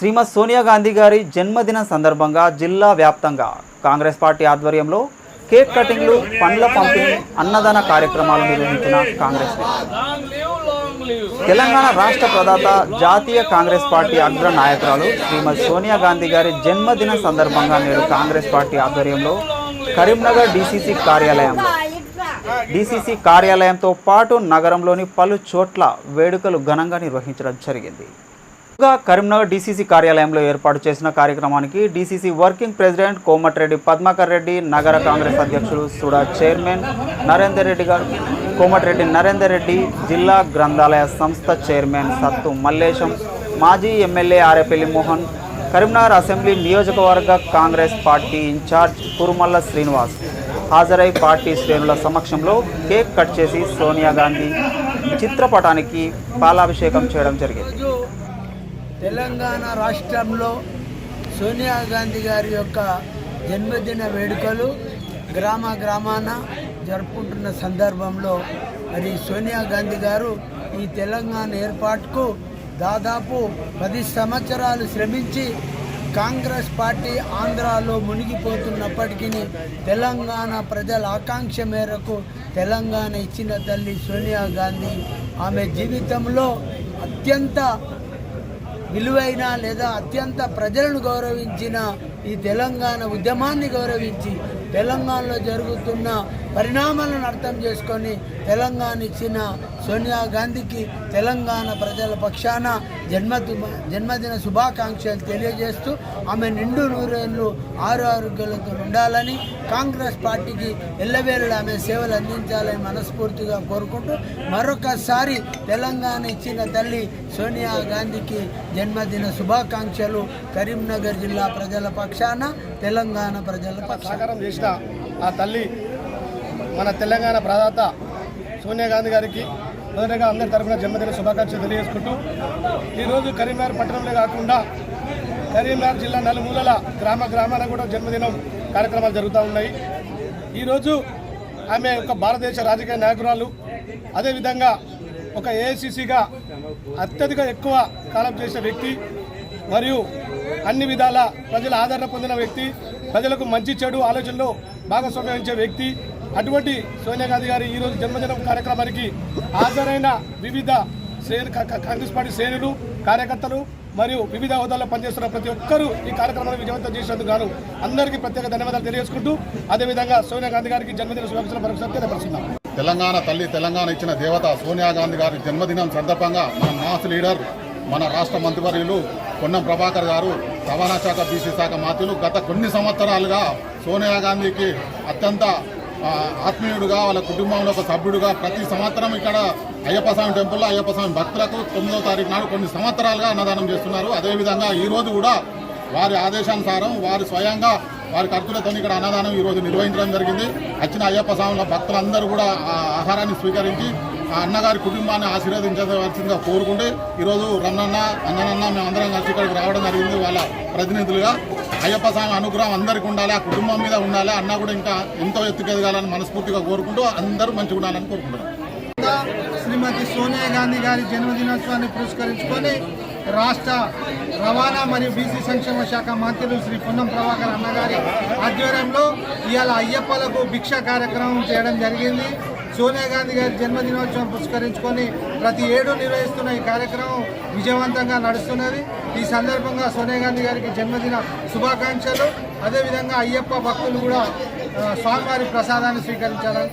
శ్రీమతి సోనియా గాంధీ గారి జన్మదిన సందర్భంగా జిల్లా వ్యాప్తంగా కాంగ్రెస్ పార్టీ ఆధ్వర్యంలో కేక్ కటింగ్లు పండ్ల పంపిణీ అన్నదాన కార్యక్రమాలు నిర్వహించిన కాంగ్రెస్ తెలంగాణ రాష్ట్ర ప్రదాత జాతీయ కాంగ్రెస్ పార్టీ అగ్ర నాయకురాలు శ్రీమతి సోనియా గాంధీ గారి జన్మదిన సందర్భంగా నేడు కాంగ్రెస్ పార్టీ ఆధ్వర్యంలో కరీంనగర్ డీసీసీ కార్యాలయంలో. డీసీసీ కార్యాలయంతో పాటు నగరంలోని పలు చోట్ల వేడుకలు ఘనంగా నిర్వహించడం జరిగింది. ముందుగా కరీంనగర్ డీసీసీ కార్యాలయంలో ఏర్పాటు చేసిన కార్యక్రమానికి DCC working president Komatireddy Padmakar Reddy నగర కాంగ్రెస్ అధ్యక్షుడు సుడా చైర్మన్ నరేందర్ రెడ్డి గారు కోమటిరెడ్డి నరేందర్ రెడ్డి జిల్లా గ్రంథాలయ సంస్థ చైర్మన్ సత్తు మల్లేశం మాజీ ఎమ్మెల్యే ఆరేపల్లి మోహన్ కరీంనగర్ అసెంబ్లీ నియోజకవర్గ Congress party incharge Kurumalla Srinivas. హాజరై పార్టీ శ్రేణుల సమక్షంలో కేక్ కట్ చేసి సోనియా గాంధీ చిత్రపటానికి పాలాభిషేకం చేయడం జరిగింది. తెలంగాణ రాష్ట్రంలో సోనియా గాంధీ గారి యొక్క జన్మదిన వేడుకలు గ్రామ గ్రామాన జరుపుకుంటున్న సందర్భంలో మరి సోనియా గాంధీ గారు ఈ తెలంగాణ ఏర్పాటుకు దాదాపు పది సంవత్సరాలు శ్రమించి కాంగ్రెస్ పార్టీ ఆంధ్రాలో మునిగిపోతున్నప్పటికీ తెలంగాణ ప్రజల ఆకాంక్ష మేరకు తెలంగాణ ఇచ్చిన తల్లి సోనియా గాంధీ ఆమె జీవితంలో అత్యంత విలువైన లేదా అత్యంత ప్రజలను గౌరవించిన ఈ తెలంగాణ ఉద్యమాన్ని గౌరవించి తెలంగాణలో జరుగుతున్న పరిణామాలను అర్థం చేసుకొని తెలంగాణ ఇచ్చిన సోనియా గాంధీకి తెలంగాణ ప్రజల పక్షాన జన్మ జన్మదిన శుభాకాంక్షలు తెలియజేస్తూ ఆమె నిండు నూరేళ్ళు ఆరు ఆరోగ్యాలతో ఉండాలని కాంగ్రెస్ పార్టీకి ఎల్లవేళలా ఆమె సేవలు అందించాలని మనస్ఫూర్తిగా కోరుకుంటూ మరొకసారి తెలంగాణ ఇచ్చిన తల్లి సోనియా గాంధీకి జన్మదిన శుభాకాంక్షలు కరీంనగర్ జిల్లా ప్రజల పక్షాన తెలంగాణ ప్రజల పక్షాన. చేసిన ఆ తల్లి మన తెలంగాణ ప్రదాత సోనియా గాంధీ గారికి మొదటగా అందరి తరఫున జన్మదిన శుభాకాంక్షలు తెలియజేసుకుంటూ ఈరోజు కరీంనగర్ పట్టణంలో కాకుండా కరీంనగర్ జిల్లా నలుమూలల గ్రామ గ్రామాన కూడా జన్మదినం కార్యక్రమాలు జరుగుతూ ఉన్నాయి. ఈరోజు ఆమె ఒక భారతదేశ రాజకీయ నాయకురాలు. అదేవిధంగా ఒక ఏఐసిసిగా అత్యధిక ఎక్కువ కాలం చేసిన వ్యక్తి మరియు అన్ని విధాల ప్రజల ఆదరణ పొందిన వ్యక్తి. ప్రజలకు మంచి చెడు ఆలోచనలో భాగస్వామ్యించే వ్యక్తి. అటువంటి సోనియా గాంధీ గారి ఈరోజు జన్మదినం కార్యక్రమానికి హాజరైన వివిధ కాంగ్రెస్ పార్టీ శ్రేణులు కార్యకర్తలు మరియు వివిధ హోదాల్లో పనిచేస్తున్న ప్రతి ఒక్కరూ ఈ కార్యక్రమాన్ని విజయవంతం చేసినందుకు గాను అందరికీ ప్రత్యేక ధన్యవాదాలు తెలియజేసుకుంటూ అదేవిధంగా సోనియా గాంధీ గారికి జన్మదిన శుభాకాంక్షలు మరొకసారి తెలియపరుస్తున్నాం. తెలంగాణ తల్లి తెలంగాణ ఇచ్చిన దేవత సోనియా గాంధీ గారి జన్మదినం సందర్భంగా మన మాస్ లీడర్ మన రాష్ట్ర మంత్రివర్యులు పొన్నం ప్రభాకర్ గారు రవాణా శాఖ బీసీ శాఖ మాత్రులు గత కొన్ని సంవత్సరాలుగా సోనియా గాంధీకి అత్యంత ఆత్మీయుడుగా వాళ్ళ కుటుంబంలో ఒక సభ్యుడుగా ప్రతి సంవత్సరం ఇక్కడ అయ్యప్ప స్వామి టెంపుల్లో అయ్యప్ప స్వామి భక్తులకు తొమ్మిదో తారీఖు నాడు కొన్ని సంవత్సరాలుగా అన్నదానం చేస్తున్నారు. అదేవిధంగా ఈరోజు కూడా వారి ఆదేశానుసారం వారి స్వయంగా వారి ఖర్చులతో ఇక్కడ అన్నదానం ఈ రోజు నిర్వహించడం జరిగింది. వచ్చిన అయ్యప్ప స్వాముల భక్తులందరూ కూడా ఆహారాన్ని స్వీకరించి అన్నగారి కుటుంబాన్ని ఆశీర్వదించవలసిందిగా కోరుకుంటే ఈరోజు రన్నన్న అంజనన్న మేమందరం కలిసి ఇక్కడికి రావడం జరిగింది. వాళ్ళ ప్రతినిధులుగా అయ్యప్ప స్వామి అనుగ్రహం అందరికీ ఉండాలి ఆ కుటుంబం మీద ఉండాలి అన్న కూడా ఇంకా ఎంతో ఎత్తుకెదగాలని మనస్ఫూర్తిగా కోరుకుంటూ అందరూ మంచిగా ఉండాలని కోరుకుంటున్నాం. శ్రీమతి సోనియా గాంధీ గారి జన్మదినోత్సవాన్ని పురస్కరించుకొని రాష్ట్ర రవాణా మరియు బీసీ సంక్షేమ శాఖ మంత్రులు శ్రీ పొన్నం ప్రభాకర్ అన్నగారి ఆధ్వర్యంలో ఇవాళ అయ్యప్పలకు భిక్ష కార్యక్రమం చేయడం జరిగింది. సోనియా గాంధీ గారి జన్మదినోత్సవం పురస్కరించుకొని ప్రతి ఏడు నిర్వహిస్తున్న ఈ కార్యక్రమం విజయవంతంగా నడుస్తున్నది. ఈ సందర్భంగా సోనియా గాంధీ గారికి జన్మదిన శుభాకాంక్షలు. అదేవిధంగా అయ్యప్ప భక్తులు కూడా స్వామివారి ప్రసాదాన్ని స్వీకరించాలని